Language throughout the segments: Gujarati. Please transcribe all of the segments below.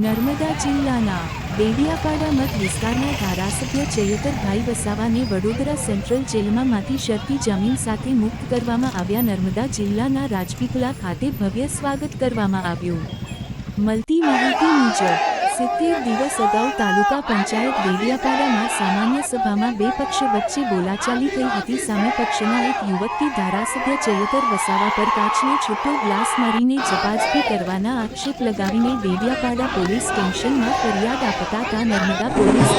નર્મદા જિલ્લાના દેડિયાપાડા મત વિસ્તારના ધારાસભ્ય ચૈતરભાઈ વસાવાને વડોદરા સેન્ટ્રલ જેલમાંથી શરતી જમીન સાથે મુક્ત કરવામાં આવ્યા નર્મદા જિલ્લાના રાજપીપલા ખાતે ભવ્ય સ્વાગત કરવામાં આવ્યું. મળતી માહિતી મુજબ સિત્તેર દિવસ અગાઉ તાલુકા પંચાયત ડેડિયાપાડામાં સામાન્ય સભામાં બે પક્ષ વચ્ચે બોલાચાલી થઈ હતી. સામે પક્ષના એક યુવકથી ધારાસભ્ય ચૈતર વસાવા પર કાચનો છૂટો ગ્લાસ મારીને જબાજબી કરવાના આક્ષેપ લગાવીને ડેડિયાપાડા પોલીસ સ્ટેશનમાં ફરિયાદ આપતા તા નર્મદા પોલીસ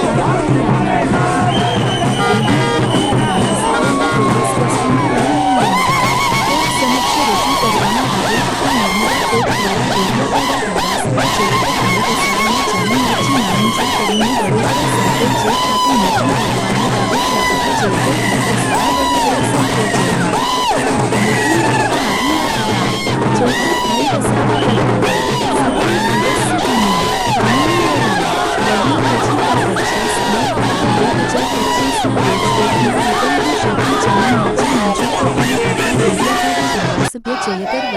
સમક્ષ રજૂ નર્મદા કોર્ટ દ્વારા ડેડિયાપાડા ધારાસભ્ય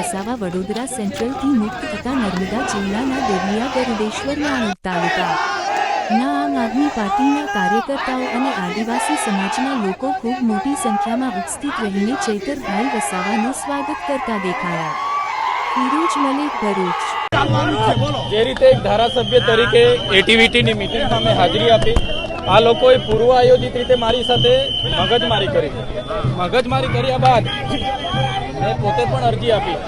વસાવા વડોદરા સેન્ટ્રલથી મુક્ત થતા નર્મદા જિલ્લાના દેવિયા ગરુડેશ્વરના તાલુકા. ના આમ આદમી પાર્ટીના કાર્યકર્તાઓ અને આદિવાસી સમાજના લોકો ખૂબ મોટી સંખ્યામાં ઉપસ્થિત રહીને ચૈતરભાઈ વસાવાનું સ્વાગત કરતા દેખાયા. ફિરોજ મલિક, ભરૂચ. જે રીતે એક ધારાસભ્ય તરીકે એટીવીટીની મિટિંગમાં મેં હાજરી આપી, આ લોકોએ પૂર્વ આયોજિત રીતે મારી સાથે મગજમારી કરી. મગજમારી કર્યા બાદ મેં પોતે પણ અરજી આપી.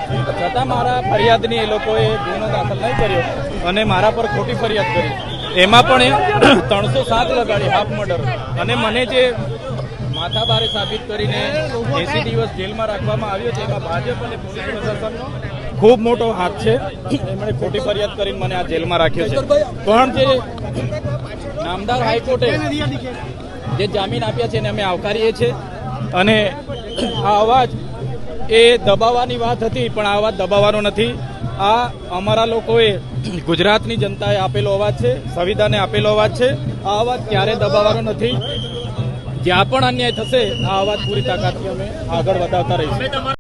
છતાં મારા ફરિયાદની એ લોકોએ ગુનો દાખલ નહીં કર્યો અને મારા પર ખોટી ફરિયાદ કરી. એમાં પણ એ ત્રણસો સાત લગાડી હાફ મર્ડર. અને મને જે માથાભારે સાબિત કરીને એસી દિવસ જેલમાં રાખવામાં આવ્યો છે, એમાં ભાજપ અને પોલીસ પ્રશાસનનો ખૂબ મોટો હાથ છે. એમણે ખોટી ફરિયાદ કરીને મને આ જેલમાં રાખ્યો છે. પણ જે નામદાર હાઈકોર્ટે જે જામીન આપ્યા છે એને અમે આવકારીએ છીએ. અને આ અવાજ એ દબાવવાની વાત હતી, પણ આ અવાજ દબાવવાનો નથી. આ અમારા લોકોએ ગુજરાતની જનતાએ આપેલો અવાજ છે, સંવિધાને આપેલો અવાજ છે. આ અવાજ ક્યારે દબાવવાનો નથી. જ્યાં પણ અન્યાય થશે, આ અવાજ પૂરી તાકાતથી અમે આગળ વધાવતા રહીશું.